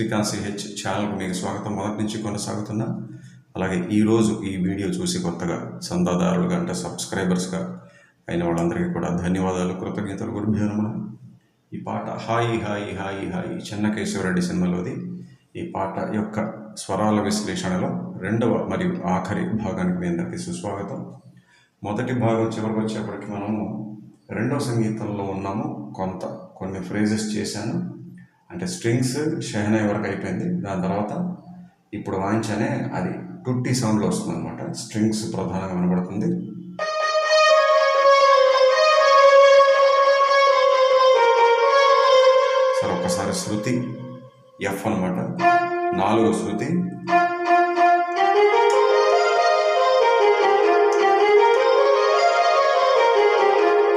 Srikanth CH ఛానల్కి మీకు స్వాగతం. మొదటి నుంచి కొనసాగుతున్నా. అలాగే ఈరోజు ఈ వీడియో చూసి కొత్తగా చందాదారులుగా అంటే సబ్స్క్రైబర్స్గా అయిన వాళ్ళందరికీ కూడా ధన్యవాదాలు. కృతజ్ఞతలు. గురుభ్యో నమః. ఈ పాట హాయి హాయి హాయి హాయి చెన్నకేశ్వరరెడ్డి సినిమాలోది. ఈ పాట యొక్క స్వరాల విశ్లేషణలో రెండవ మరియు ఆఖరి భాగానికి మీ అందరికీ సుస్వాగతం. మొదటి భాగం చివరికి వచ్చేప్పటికి మనము రెండవ సంగీతంలో ఉన్నాము. కొంత కొన్ని ఫ్రేజెస్ చేశాను. అంటే స్ట్రింగ్స్ షెహనాయి వరకు అయిపోయింది. దాని తర్వాత ఇప్పుడు వాయించానే అది టుట్టి సౌండ్లో వస్తుంది అనమాట స్ట్రింగ్స్ ప్రధానంగా వినబడుతుంది. సరే ఒక్కసారి శృతి ఎఫ్ అనమాట నాలుగో శృతి.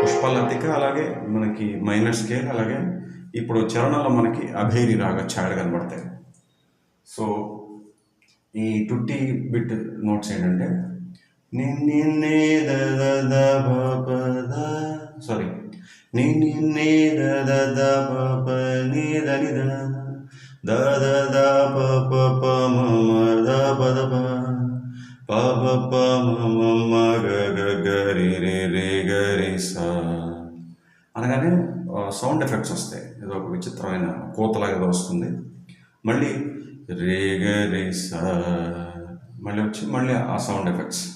పుష్పలతిక అలాగే మనకి మైనర్ స్కేల్ అలాగే ఇప్పుడు చరణంలో మనకి అభేరి రాగ ఛాయలు కనబడతాయి. సో ఈ టుట్టి బిట్ నోట్స్ ఏంటంటే నిన్నే సారీ నిన్నే ద ని ద ద ద ద ప ప ప మ మ ద ప ద ప ప మ మ మ గ అనగానే సౌండ్ ఎఫెక్ట్స్ వస్తాయి. ఏదో ఒక విచిత్రమైన కోతలాగా ఏదో వస్తుంది. మళ్ళీ రే మళ్ళీ వచ్చి మళ్ళీ ఆ సౌండ్ ఎఫెక్ట్స్.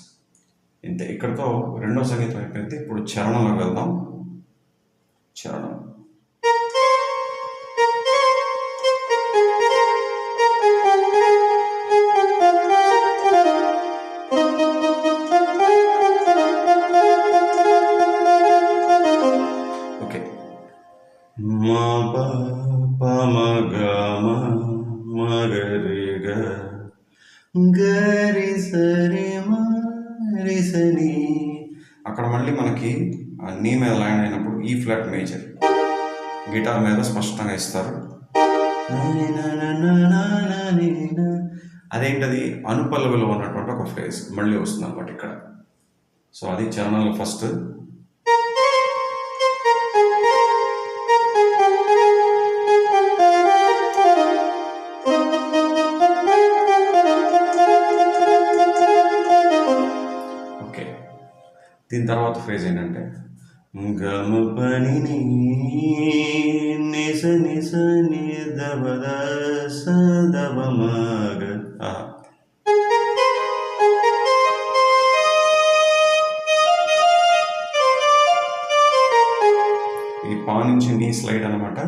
ఇంతే. ఇక్కడతో రెండో సంగీతం అయిపోయింది. ఇప్పుడు చరణంలో వెళ్దాం. చరణం. మనకి ఆ నీ మీద ల్యాండ్ అయినప్పుడు ఈ ఫ్లాట్ మేజర్. గిటార్ మీద స్పష్టంగా ఇస్తారు. అదేంటది? అనుపల్లవిలో ఉన్నటువంటి ఒక ఫ్రేజ్ మళ్ళీ వస్తుంది అనమాట ఇక్కడ. సో అది చరణంలో ఫస్ట్ దీని తర్వాత ఫ్రేజ్ ఏంటంటే గమ పని నిస నిస ని స మగ ఈ పా నుంచి నీ స్లైడ్ అనమాట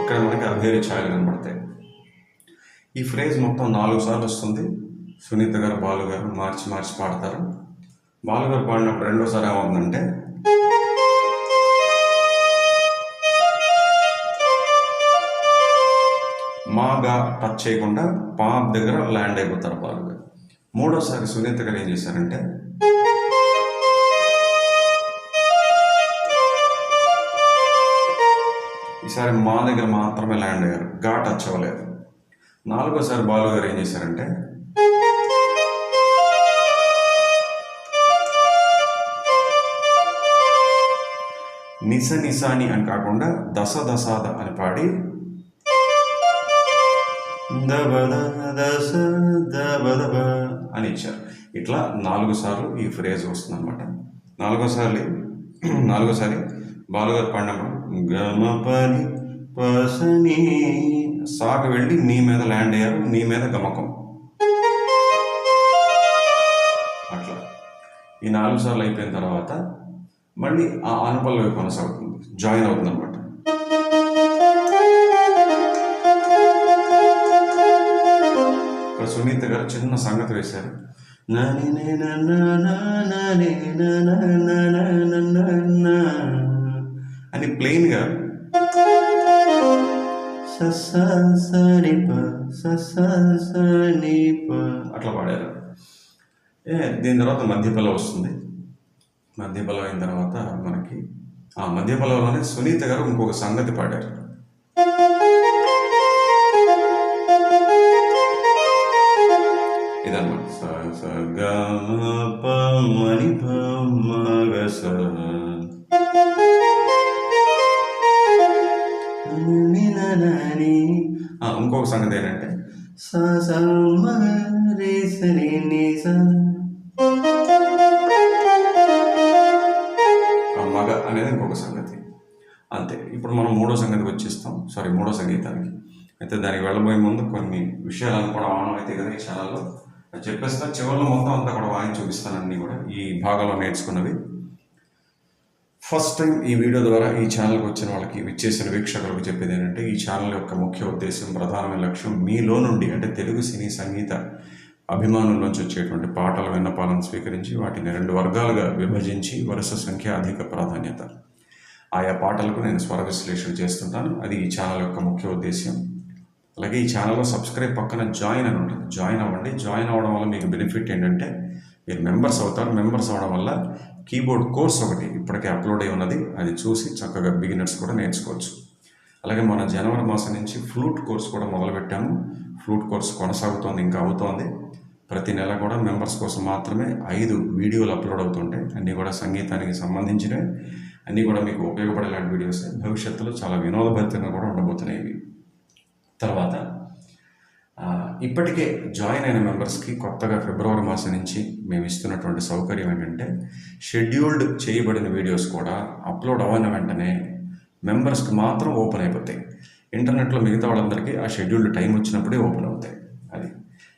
ఇక్కడ మనకి అభేరి ఛాయలు కనబడతాయి. ఈ ఫ్రేజ్ మొత్తం నాలుగు సార్లు వస్తుంది. సునీత గారు బాలు గారు మార్చి మార్చి పాడతారు. బాలు గారు పాడినప్పుడు రెండోసారి ఏమవుతుందంటే మాగా టచ్ చేయకుండా పాప్ దగ్గర ల్యాండ్ అయిపోతారు బాలు గారు. మూడోసారి సునీత గారు ఏం చేశారంటే ఈసారి మా దగ్గర మాత్రమే ల్యాండ్ అయ్యారు. గా టచ్ అవ్వలేదు. నాలుగోసారి బాలు గారు ఏం చేశారంటే నిస నిసాని అని కాకుండా దశ దశాద అని పాడి దశ అని ఇచ్చారు. ఇట్లా నాలుగు సార్లు ఈ ఫ్రేజ్ వస్తుంది అనమాట నాలుగోసారి నాలుగోసారి బాలుగారు పాడినప్పుడు గమ పని పసని సాగ వెళ్ళి నీ మీద ల్యాండ్ అయ్యారు నీ మీద గమకం అట్లా ఈ నాలుగు సార్లు అయిపోయిన తర్వాత మళ్ళీ ఆ అనుపల్లవి కొనసాగుతుంది జాయిన్ అవుతుంది అనమాట ఇక్కడ సునీత గారు చిన్న సంగతి వేశారు నే నా అని ప్లెయిన్గా ససనిప ససనిప అట్లా పాడారు. ఏ దీని తర్వాత మధ్యపల్ల వస్తుంది. మధ్యపల్ల అయిన తర్వాత మనకి ఆ మధ్యపల్లలోనే సునీత గారు ఇంకొక సంగతి పాడారు. ఇదన్నమాట. స స గ మ ప ప మ గ స ఇంకొక సంగతి ఏంటంటే స మగ అనేది ఇంకొక సంగతి. అంతే. ఇప్పుడు మనం మూడో సంగతికి వచ్చేస్తాం. సారీ మూడో సంగీతానికి. అయితే దానికి వెళ్ళబోయే ముందు కొన్ని విషయాలను కూడా ఆనం అయితే కదా ఈ ఛానల్లో. అది చెప్పేస్తా చివరిలో మొత్తం అంతా కూడా వాయించి చూపిస్తాను అన్నీ కూడా ఈ భాగంలో నేర్చుకున్నవి. ఫస్ట్ టైం ఈ వీడియో ద్వారా ఈ ఛానల్కి వచ్చిన వాళ్ళకి విచ్చేసిన వీక్షకులకు చెప్పేది ఏంటంటే ఈ ఛానల్ యొక్క ముఖ్య ఉద్దేశం ప్రధానమైన లక్ష్యం మీలో నుండి అంటే తెలుగు సినీ సంగీత అభిమానుల్లోంచి వచ్చేటువంటి పాటల విన్నపాలను స్వీకరించి వాటిని రెండు వర్గాలుగా విభజించి వరుస సంఖ్య అధిక ప్రాధాన్యత. ఆయా పాటలకు నేను స్వర విశ్లేషణ చేస్తుంటాను. అది ఈ ఛానల్ యొక్క ముఖ్య ఉద్దేశం అలాగే ఈ ఛానల్లో సబ్స్క్రైబ్ పక్కన జాయిన్ అని ఉంటుంది. జాయిన్ అవ్వండి. జాయిన్ అవ్వడం వల్ల మీకు బెనిఫిట్ ఏంటంటే మీరు మెంబర్స్ అవుతారు. మెంబర్స్ అవ్వడం వల్ల కీబోర్డ్ కోర్స్ ఒకటి ఇప్పటికే అప్లోడ్ అయి ఉన్నది. అది చూసి చక్కగా బిగినర్స్ కూడా నేర్చుకోవచ్చు. అలాగే మన జనవరి మాసం నుంచి ఫ్లూట్ కోర్స్ కూడా మొదలుపెట్టాము. ఫ్లూట్ కోర్స్ కొనసాగుతోంది ఇంకా అవుతోంది. ప్రతి నెల కూడా మెంబర్స్ కోసం మాత్రమే ఐదు వీడియోలు అప్లోడ్ అవుతుంటాయి. అన్నీ కూడా సంగీతానికి సంబంధించినవి. అన్నీ కూడా మీకు ఉపయోగపడేలాంటి వీడియోస్. భవిష్యత్తులో చాలా వినోదభరితంగా కూడా ఉండబోతున్నాయి తర్వాత ఇప్పటికే జాయిన్ అయిన మెంబర్స్కి కొత్తగా ఫిబ్రవరి మాసం నుంచి మేము ఇస్తున్నటువంటి సౌకర్యం ఏంటంటే షెడ్యూల్డ్ చేయబడిన వీడియోస్ కూడా అప్లోడ్ అవ్వని వెంటనే మెంబర్స్కి మాత్రం ఓపెన్ అయిపోతాయి. ఇంటర్నెట్లో మిగతా వాళ్ళందరికీ ఆ షెడ్యూల్డ్ టైం వచ్చినప్పుడే ఓపెన్ అవుతాయి. అది.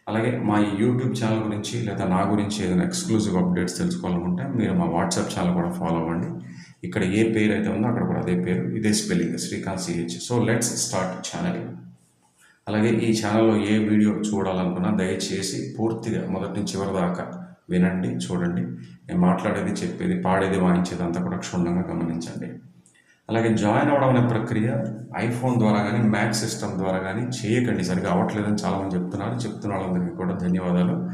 అలాగే మా ఈ యూట్యూబ్ ఛానల్ గురించి లేదా నా గురించి ఏదైనా ఎక్స్క్లూజివ్ అప్డేట్స్ తెలుసుకోవాలనుకుంటే మీరు మా వాట్సాప్ ఛానల్ కూడా ఫాలో అవ్వండి. ఇక్కడ ఏ పేరు అయితే ఉందో అక్కడ కూడా అదే పేరు ఇదే spelling Srikanth CH so let's start channel. అలాగే ఈ ఛానల్లో ఏ వీడియో చూడాలనుకున్నా దయచేసి పూర్తిగా మొదటి నుంచి చివరి దాకా వినండి చూడండి. నేను మాట్లాడేది చెప్పేది పాడేది వాయించేది అంతా కూడా క్షుణ్ణంగా గమనించండి. అలాగే జాయిన్ అవ్వడం అనే ప్రక్రియ ఐఫోన్ ద్వారా కానీ మ్యాక్ సిస్టమ్ ద్వారా కానీ చేయకండి. సరిగా అవ్వట్లేదని చాలామంది చెప్తున్నారు. చెప్తున్న వాళ్ళందరికీ కూడా ధన్యవాదాలు.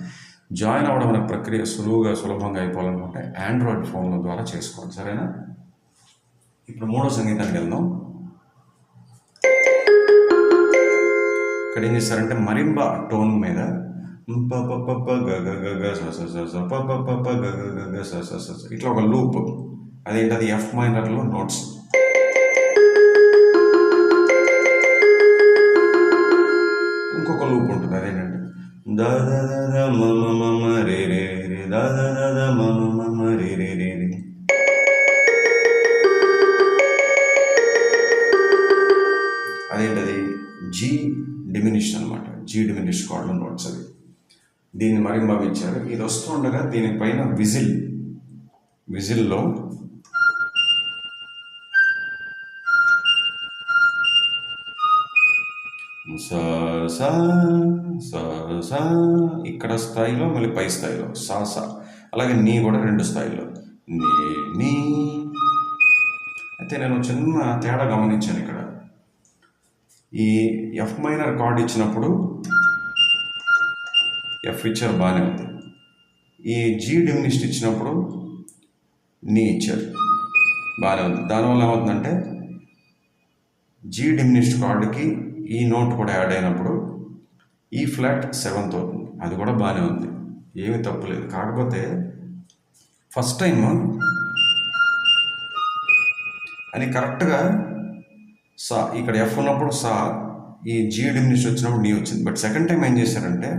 జాయిన్ అవ్వడం అనే ప్రక్రియ సులువుగా సులభంగా అయిపోవాలనుకుంటే ఆండ్రాయిడ్ ఫోన్ల ద్వారా చేసుకోండి. సరేనా? ఇప్పుడు మూడో సంగీతానికి వెళ్దాం. ఇక్కడ ఏం చేస్తారంటే మరింబ టోన్ మీద ప ప ప ప గ గ గ గ స స స ప ప ప ప గ గ గ గ స స స స. ఇట్లా ఒక లూప్. అదేంటది? ఎఫ్ మైనర్లో నోట్స్ ఇంకొక లూప్ ఉంటుంది అదేంటంటే ద ద ద ద మ మ మ మ రే రే రే ద ద ద ద మ మ మ మ రే రే రే రే. అదేంటది? జీ డిమినిష్ అనమాట జీ డిమినిష్ కార్డులో నోట్స్ అది దీన్ని మరి ఇచ్చారు ఇది వస్తుండగా దీనిపైన విజిల్. విజిల్లో స ఇక్కడ స్థాయిలో మళ్ళీ పై స్థాయిలో. సా సా. అలాగే నీ కూడా రెండు స్థాయిలో నీ నీ. అయితే నేను చిన్న తేడా గమనించాను ఇక్కడ. ఈ ఎఫ్ మైనర్ కార్డ్ ఇచ్చినప్పుడు ఎఫ్ ఇచ్చారు బాగానే ఉంది. ఈ జీ డిమినిస్ట్ ఇచ్చినప్పుడు నీ ఇచ్చారు బాగానే ఉంది. దానివల్ల ఏమవుతుందంటే జీ డిమినిస్ట్ కార్డుకి ఈ నోట్ కూడా యాడ్ అయినప్పుడు ఈ ఫ్లాట్ సెవెంత్ అవుతుంది. అది కూడా బాగానే ఉంది. ఏమీ తప్పులేదు కాకపోతే ఫస్ట్ టైం అని కరెక్ట్గా సా ఇక్కడ ఎఫ్ ఉన్నప్పుడు సా ఈ జీ నుంచి వచ్చినప్పుడు నీ వచ్చింది. బట్ సెకండ్ టైం ఏం చేశారంటే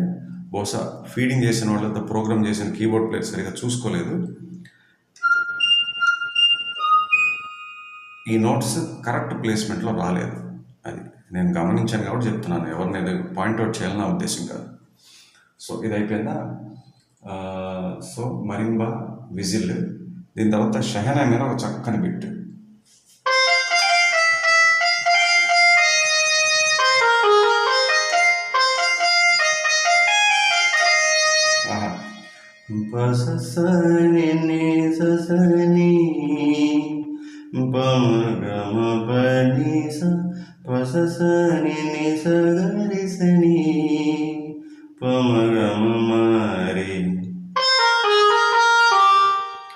బహుశా ఫీడింగ్ చేసిన వాళ్ళు ప్రోగ్రామ్ చేసిన కీబోర్డ్ ప్లేయర్ సరిగా చూసుకోలేదు. ఈ నోట్స్ కరెక్ట్ ప్లేస్మెంట్లో రాలేదు. అది నేను గమనించాను కాబట్టి చెప్తున్నాను. ఎవరిని పాయింట్అవుట్ చేయాలని నా ఉద్దేశం కాదు. సో ఇది అయిపోయిందా? సో మరింబా విజిల్ దీని తర్వాత షహనా మీద ఒక చక్కని బిట్ పససని ని ససని పమగమ పని స పససని ని పమ గమ మరి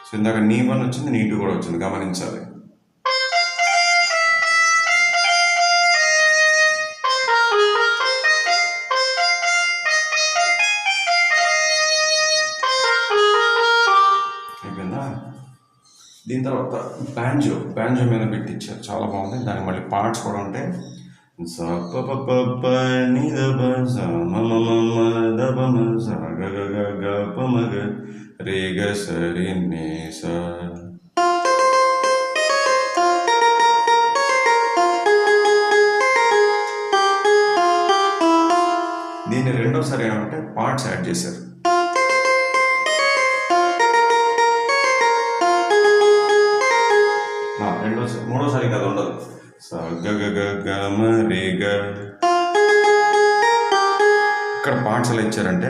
సో ఇందాక నీ వన్ వచ్చింది నీటు కూడా వచ్చింది గమనించాలి. బ్యాంజో బ్యాంజో మీద పెట్టించారు చాలా బాగుంది. దానికి మళ్ళీ పార్ట్స్ కూడా ఉంటాయి. స గ గ రే గ ని స. దీన్ని రెండోసారి ఏమంటే పార్ట్స్ యాడ్ చేశారు. స ఇక్కడ పార్ట్స్ ఇచ్చారంటే?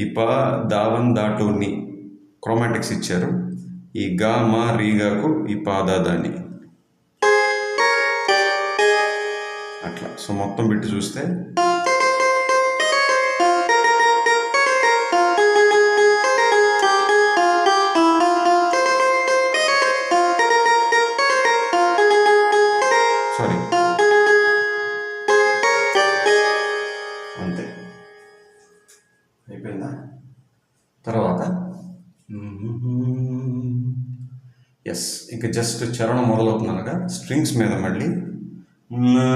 ఈ ప దావన్ దాటూని క్రోమాటిక్స్ ఇచ్చారు. ఈ గా మా రీగాకు ఈ పాదాదాన్ని అట్లా. సో మొత్తం పెట్టి చూస్తే ఎస్. ఇంకా జస్ట్ చరణం కదా స్ట్రింగ్స్ మీద మళ్ళీ. నా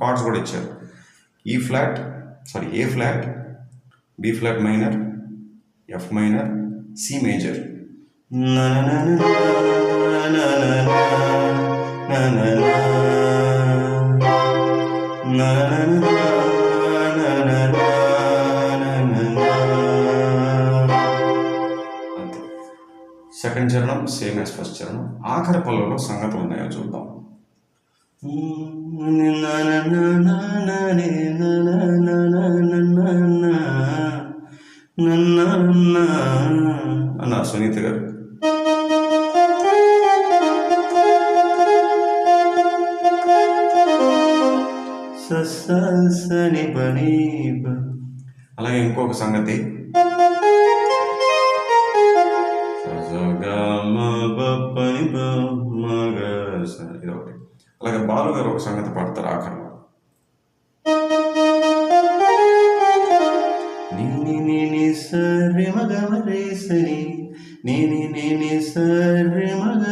కార్డ్స్ కూడా ఇచ్చారు. ఈ flat sorry A flat? B flat minor. F minor C major second చరణం సేమ్ యాజ్ ఫస్ట్ చరణం ఆఖరి పల్లెలో సంగతులు ఉన్నాయో చూద్దాం అన్నారు సునీత గారు సని పని అలాగే ఇంకొక సంగతి ఇది ఒకటి అలాగే బాలు గారు ఒక సంగతి పాడతారు ఆఖరిలో సరి మగ మరేసని నిని నిని సరి మగ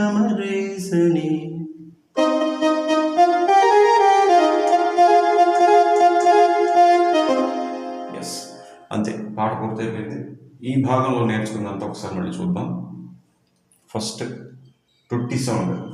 ఎస్ అంతే పాట పూర్తయిపోయింది. ఈ భాగంలో నేర్చుకున్నంత ఒకసారి మళ్ళీ చూద్దాం. ఫస్ట్ టుట్టి సౌండ్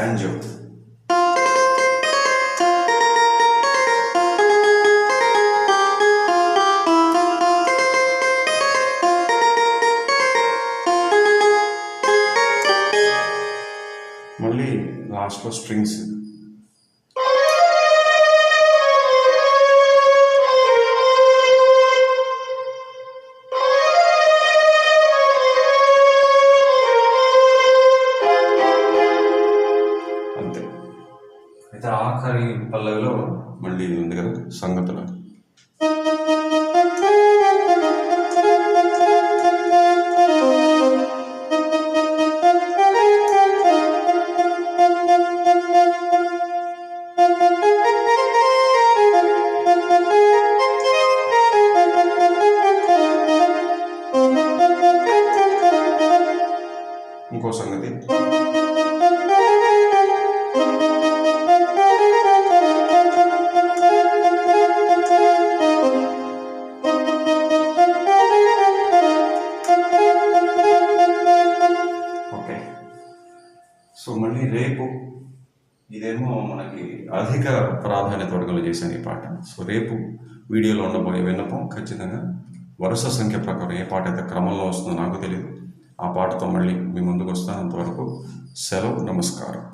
మన అయితే పల్లవిలో మళ్ళీ ఇది ఉంది కదా సంగతులు చేశాను ఈ పాట. సో రేపు వీడియోలో ఉండబోయే విన్నపం ఖచ్చితంగా వరుస సంఖ్య ప్రకారం ఏ పాట అయితే క్రమంలో వస్తుందో నాకు తెలియదు ఆ పాటతో మళ్ళీ మీ ముందుకు వస్తాను. అంతవరకు సెలవు నమస్కారం.